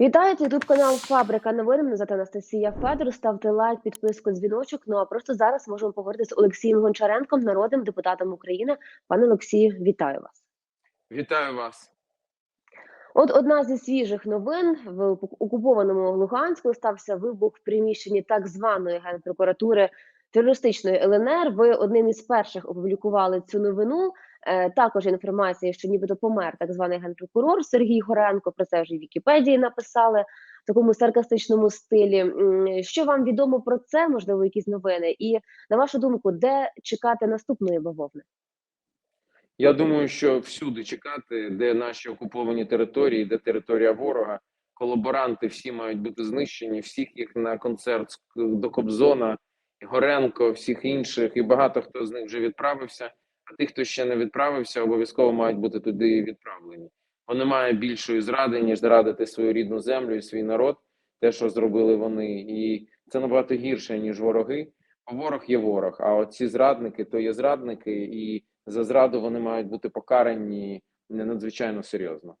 Вітаю, це ютуб канал Фабрика новин. Мене звати Анастасія Федор. Ставте лайк, підписку, дзвіночок. Ну а просто зараз можемо поговорити з Олексієм Гончаренком, народним депутатом України. Пане Олексію, вітаю вас. Вітаю вас. От одна зі свіжих новин в окупованому Луганську стався вибух в приміщенні так званої генпрокуратури терористичної ЛНР. Ви одним із перших опублікували цю новину. Е, також інформація, що нібито помер так званий генпрокурор Сергій Горенко. Про це вже в Вікіпедії написали в такому саркастичному стилі. Що вам відомо про це? Можливо, якісь новини? І на вашу думку, де чекати наступної бавовни? Я думаю, що всюди чекати, де наші окуповані території, де територія ворога, колаборанти всі мають бути знищені, всіх їх на концерт до Кобзона, Горенко, всіх інших, і багато хто з них вже відправився. А тих, хто ще не відправився, обов'язково мають бути туди відправлені. Бо немає більшої зради, ніж зрадити свою рідну землю і свій народ, те, що зробили вони, і це набагато гірше ніж вороги. Бо ворог є ворог. А от ці зрадники то є зрадники, і за зраду вони мають бути покарані надзвичайно серйозно.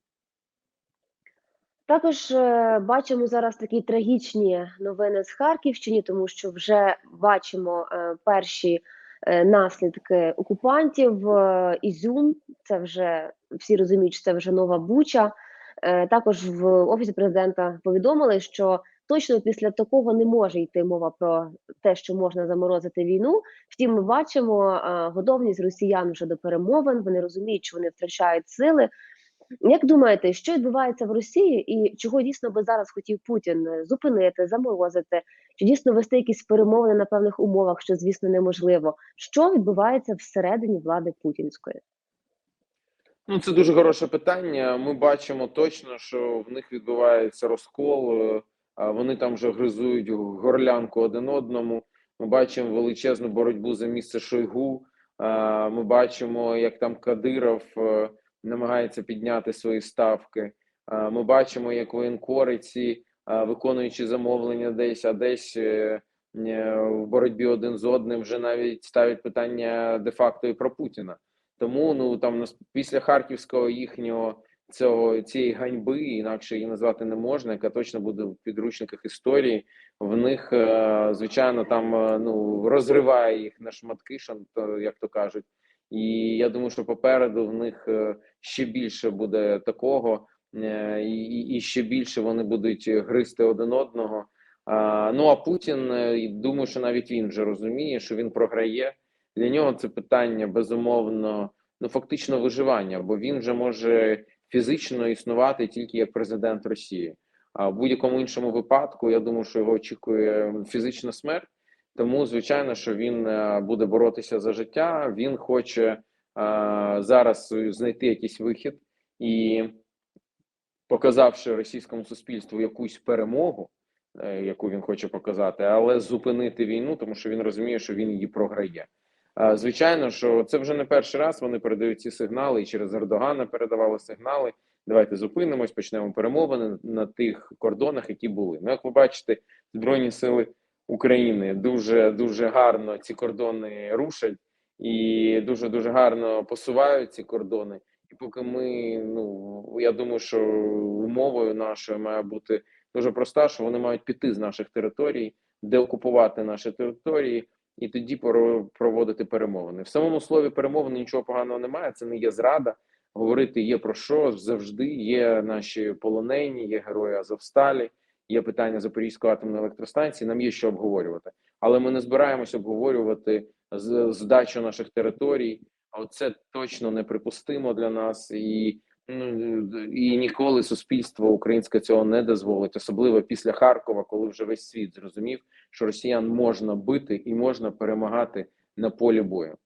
Також е, бачимо зараз такі трагічні новини з Харківщини, тому що вже бачимо е, перші наслідки окупантів. Е, Ізюм, це вже всі розуміють, що це вже нова буча. Е, також в офісі президента повідомили, що точно після такого не може йти мова про те, що можна заморозити війну. Втім, ми бачимо е, готовність росіян вже до перемовин. Вони розуміють, що вони втрачають сили. Як думаєте, що відбувається в Росії, і чого дійсно би зараз хотів Путін е, зупинити, заморозити, чи дійсно вести якісь перемовини на певних умовах, що звісно неможливо? Що відбувається всередині влади путінської? Ну, це дуже хороше питання. Ми бачимо точно, що в них відбувається розкол. е, Вони там вже гризують горлянку один одному. Ми бачимо величезну боротьбу за місце Шойгу. Ми бачимо, як там Кадиров е, намагається підняти свої ставки. Ми бачимо, як воєнкори ці, виконуючи замовлення десь, а десь е, е, в боротьбі один з одним вже навіть ставлять питання де-факто і про Путіна. Тому ну там після харківського їхнього цього цієї ганьби, інакше її назвати не можна, яка точно буде в підручниках історії. В них е, звичайно там ну розриває їх на шматки, як то кажуть. І я думаю, що попереду в них е, ще більше буде такого, е, і, і- ще більше вони будуть гризти один одного. Ну а Путін, е, думаю, що навіть він вже розуміє, що він програє. Для нього це питання безумовно, ну фактично виживання, бо він вже може фізично існувати тільки як президент Росії. А в будь-якому іншому випадку, я думаю, що його очікує фізична смерть. Тому, звичайно, що він е, буде боротися за життя. Він хоче е, зараз знайти якийсь вихід і, показавши російському суспільству якусь перемогу, е, яку він хоче показати, але зупинити війну, тому що він розуміє, що він її програє. Звичайно, що це вже не перший раз. Вони передають ці сигнали і через Ердогана передавали сигнали. Давайте зупинимось, почнемо перемовини на тих кордонах, які були. Ну, як ви бачите, збройні сили України дуже дуже гарно ці кордони рушать і дуже дуже гарно посувають ці кордони. І поки ми, ну я думаю, що умовою нашою має бути дуже проста, що вони мають піти з наших територій, деокупувати наші території, і тоді проводити перемовини. В самому слові перемовини нічого поганого немає. Це не є зрада. Говорити є про що завжди. Є наші полонені, є герої Азовсталі, є питання Запорізької атомної електростанції. Нам є що обговорювати, але ми не збираємося обговорювати здачу наших територій. А це точно неприпустимо для нас і. Ну і ніколи суспільство українське цього не дозволить, особливо після Харкова, коли вже весь світ зрозумів, що росіян можна бити і можна перемагати на полі бою.